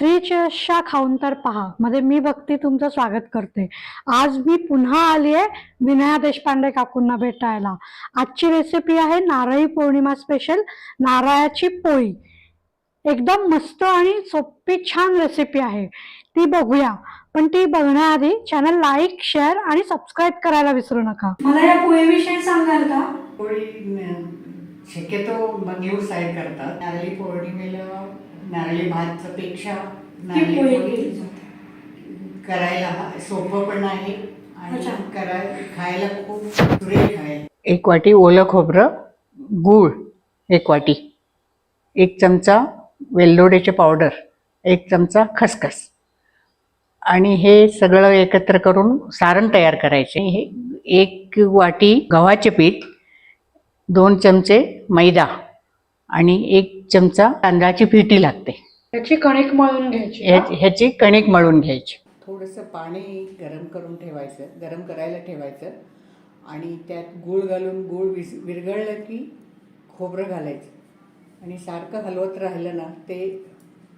चशा खाऊन तर पहा. मध्ये मी भक्ती तुमचं स्वागत करते. आज मी पुन्हा आली आहे विनया देशपांडे काकूंना भेटायला. आजची रेसिपी आहे नारळी पौर्णिमा स्पेशल नारळाची पोळी. एकदम मस्त आणि सोपी छान रेसिपी आहे. ती बघूया. पण ती बघण्याआधी चॅनल लाईक शेअर आणि सबस्क्राईब करायला विसरू नका. मला या पोळीविषयी सांगाल का? पोळी शक्यतो मंगळूर साईड करतात. नारळी पौर्णिमेला नारळी भातच्या पोळी केली जाते. करायला सोपं पण आहे अच्छा. आणि कराय खायला खूप सुरेख आहे. एक वाटी ओलं खोबरं गूळ एक वाटी. एक चमचा वेलदोड्याचे पावडर एक चमचा खसखस. आणि हे सगळं एकत्र करून सारण तयार करायचे. हे एक वाटी गव्हाचे पीठ दोन चमचे मैदा आणि एक चमचा तांदळाची पिठी लागते. याची कणिक मळून घ्यायची ह्या- ह्याची कणिक मळून घ्यायची. थोडंसं पाणी गरम करून ठेवायचं गरम करायला ठेवायचं आणि त्यात गूळ घालून गूळ विस विरघळलं की खोबरं घालायचं. आणि सारखं हलवत राहिलं ना ते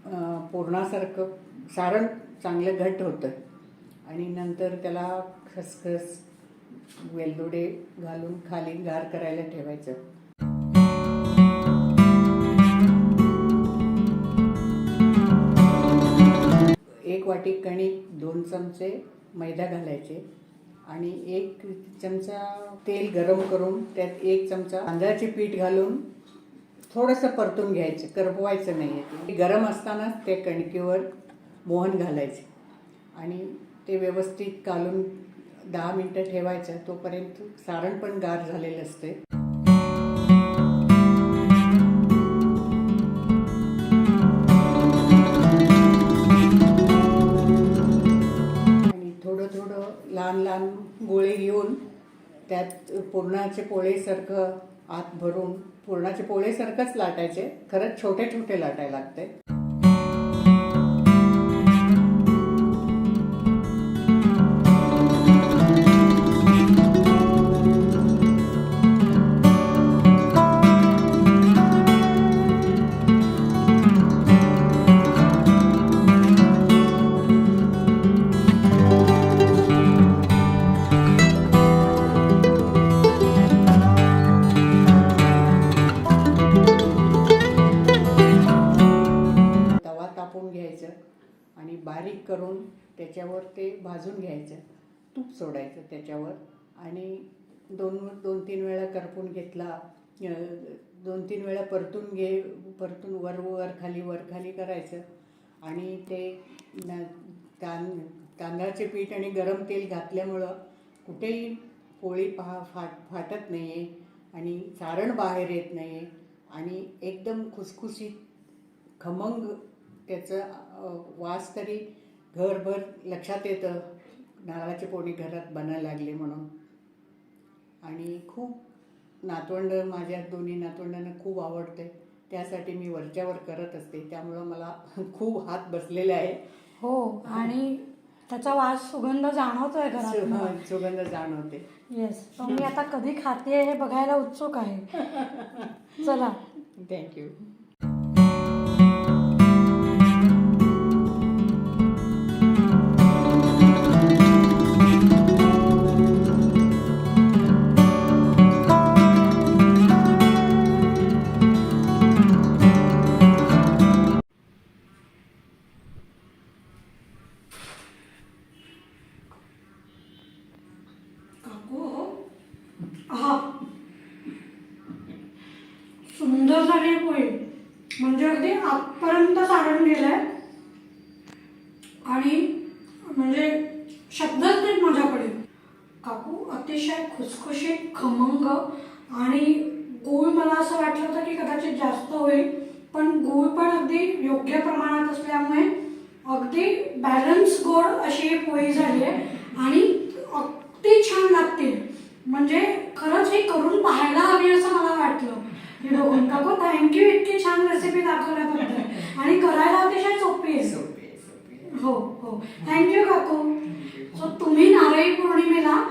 अं, पूर्णासारखं सारण चांगलं घट्ट होतं. आणि नंतर त्याला खसखस वेलदोडे घालून खाली गार करायला ठेवायचं. वाटी कणिक दोन चमचे मैदा घालायचे आणि एक चमचा तेल गरम करून त्यात एक चमचा तांदळाचे पीठ घालून थोडंसं परतून घ्यायचं करपवायचं नाही आहे ते गरम असतानाच त्या कणकीवर मोहन घालायचे आणि ते व्यवस्थित कालून दहा मिनटं ठेवायचं तोपर्यंत सारण पण गार झालेलं असते लहान लहान गोळे घेऊन त्यात पुरणाचे पोळेसारखं आत भरून पुरणाचे पोळेसारखंच लाटायचे. खरंच छोटे छोटे लाटायला लागते. कापून घ्यायचं आणि बारीक करून त्याच्यावर ते भाजून घ्यायचं. तूप सोडायचं त्याच्यावर. आणि दोन दोन तीन वेळा करपून घेतला. दोन तीन वेळा परतून घे परतून वर वर खाली वर खाली करायचं. आणि ते तां तांदळाचे पीठ आणि गरम तेल घातल्यामुळं कुठेही पोळी पहा फाट फाटत नाही आहे आणि सारण बाहेर येत नाही आहे आणि एकदम खुसखुशीत खमंग त्याचं वास तरी घरभर लक्षात येतं. नारळाची पोळी घरात बनायला लागली म्हणून. आणि खूप नातवंड माझ्या दोन्ही नातवंडांना खूप आवडते. त्यासाठी मी वरच्यावर करत असते. त्यामुळं मला खूप हात बसलेले आहे. हो आणि त्याचा वास सुगंध जाणवतोय घरात सुगंध जाणवते. येस मी आता कधी खाते हे बघायला उत्सुक आहे. चला. थँक्यू सुंदर झाली पोळी म्हणजे अगदी आतपर्यंत सारण गेलंय. आणि म्हणजे शब्दच नाहीत माझ्याकडे. काकू अतिशय खुसखुशीत खमंग आणि गूळ मला असं वाटलं होतं की कदाचित जास्त होईल पण गूळ पण अगदी योग्य प्रमाणात असल्यामुळे अगदी बॅलन्स गोड अशी ही पोळी झाली आहे आणि अगदी छान लागते म्हणजे खरंच हे करून पाहायला हवी असं बघून काकू थँक्यू इतकी छान रेसिपी दाखवल्याबद्दल आणि करायला अतिशय सोपी आहे. हो हो. थँक्यू काकू. सो तुम्ही नारळी पौर्णिमेला